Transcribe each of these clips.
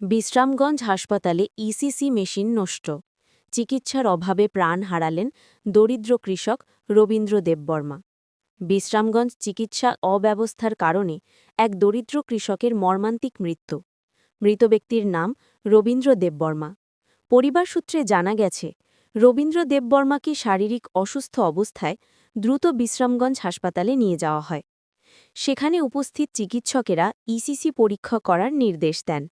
বিশ্রামগঞ্জ হাসপাতালে ECC machine নষ্ট। চিকিৎসার অভাবে প্রাণ হারালেন দরিদ্র কৃষক রবীন্দ্র দেববর্মা। বিশ্রামগঞ্জ চিকিৎসা অব্যবস্থার কারণে এক দরিদ্র কৃষকের মর্মান্তিক মৃত্যু। মৃত ব্যক্তির নাম রবীন্দ্র দেববর্মা। পরিবার সূত্রে জানা গেছে, রবীন্দ্র দেববর্মাকে শারীরিক অসুস্থ অবস্থায় দ্রুত বিশ্রামগঞ্জ হাসপাতালে নিয়ে যাওয়া হয়। সেখানে উপস্থিত চিকিৎসকেরা ইসিসি পরীক্ষা করার নির্দেশ দেন।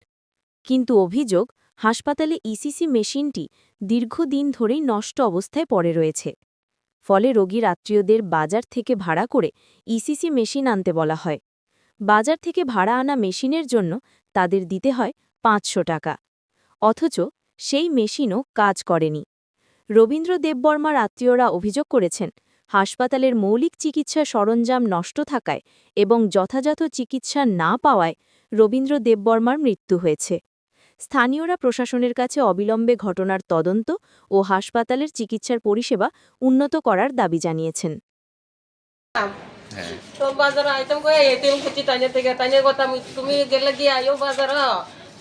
কিন্তু অভিযোগ, হাসপাতালে ইসিসি মেশিনটি দীর্ঘদিন ধরেই নষ্ট অবস্থায় পড়ে রয়েছে। ফলে রোগীর আত্মীয়দের বাজার থেকে ভাড়া করে ইসিসি মেশিন আনতে বলা হয়। বাজার থেকে ভাড়া আনা মেশিনের জন্য তাদের দিতে হয় পাঁচশো টাকা। অথচ সেই মেশিনও কাজ করেনি। রবীন্দ্র দেববর্মার আত্মীয়রা অভিযোগ করেছেন, হাসপাতালের মৌলিক চিকিৎসা সরঞ্জাম নষ্ট থাকায় এবং যথাযথ চিকিৎসা না পাওয়ায় রবীন্দ্র দেববর্মার মৃত্যু হয়েছে। স্থানীয়রা প্রশাসনের কাছে অবিলম্বে ঘটনার তদন্ত ও হাসপাতালের চিকিৎসার পরিষেবা উন্নত করার দাবি জানিয়েছেন। হ্যাঁ। বাজার আইটেম কই এটিএম খুঁজি টাইনে থেকে কথা তুমি গেলে গিয়ে আয়ো বাজার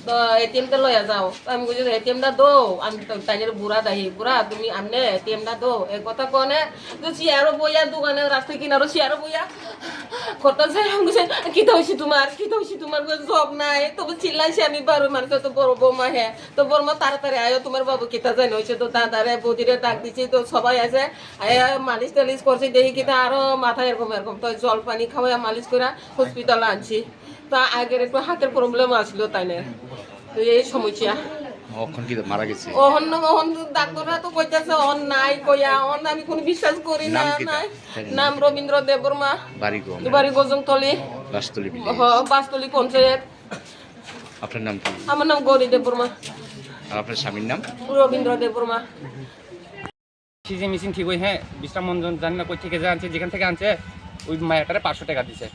তো এটিএম টা লয়া যাও। আমি বুঝি এটিএম টা দো আমি তো টাইনের বুড়া দাহি। বুড়া, তুমি আমনে এটিএম টা দো এ কথা কনে তো চেয়ারও বইয়া দোকানে রাস্তায় কিনারও চেয়ারও বইয়া। কথা যে আমি বুঝি কি হয়েছে তোমার? কি হয়েছে তোমার? জব নাই। তবু চিল্লাইছে আমি বারো মানুষ তো বড় বৌমা হে। তো বৌমা তাড়াতাড়ি আয়ো, তোমার বাবু কিতা জানি? হয়েছে তো দাদারে, বৌদিরে ডাক দিছি, তো সবাই আছে। মালিশ টালিশ করছে, দেখি কিতা আরও মাথা এরকম এরকম। তো জল পানি খাওয়া মালিশ করে হসপিটালে আনছি। তো আগের একটু হাতের প্রবলেম আসলো তাই তো এই সমস্যা। অখন কি মারা গেছে? অহন অহন ডাক্তাররা তো কইতাছে অহন নাই কইয়া অহন আমি কোনো বিশ্বাস করি না নাই। নাম রবীন্দ্র দেববর্মা। বাড়ি গো গজংতলি হ বাসতলি পঞ্চায়েত। আপনার নাম কি? আমার নাম গৌরী দেববর্মা। আর আপনার স্বামীর নাম? রবীন্দ্র দেববর্মা। সিজি মেশিন ঠিক ওই হ্যাঁ বিশ্রাম মঞ্জন জানি না কই থেকে যে আনছে যেখান থেকে আনছে ওই মায়াটারে পাঁচশো টাকা দিছে।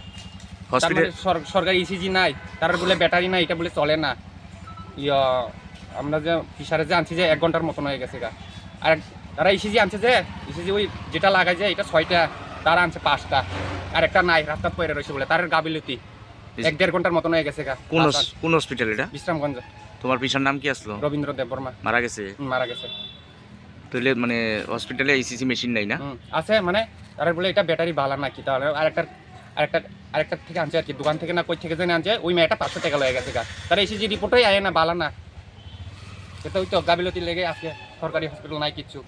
মানে সর- সরকারি ইসিজি নাই তার বলে ব্যাটারি নাই এটা বলে চলে না। ইয়া আমরা যে ফিসারে যে আনছি যে এক ঘণ্টার মতন হয়ে গেছে গা। আর তারা ইসিজি আনছে যে ইসিজি ওই যেটা লাগাই যায় এটা ছয়টা তারা আনছে পাঁচটা। আর একটা নাই রাস্তা পয়রে রয়েছে বলে তার গাবিলতি। এক দেড় ঘণ্টার মতন হয়ে গেছে গা। কোন কোন হসপিটাল এটা? বিশ্রামগঞ্জ। তোমার পিছার নাম কি আসলো? রবীন্দ্র দেববর্মা মারা গেছে? মারা গেছে। তাহলে মানে হসপিটালে আইসিসি মেশিন নাই না? আছে মানে তারা বলে এটা ব্যাটারি ভালো নাকি? তাহলে আরেকটা আরেকটা আরেকটা থেকে আনছে আর কি, দোকান থেকে না কই থেকে জানি আনছে, ওই মেয়েটা পাঁচশো টাকা লয়ে গেছে গা। তার এসে যে রিপোর্টই আয় না, বালা না। এটা ওই তো গাবিলতি লেগে আজকে সরকারি হসপিটাল নাই কিচ্ছু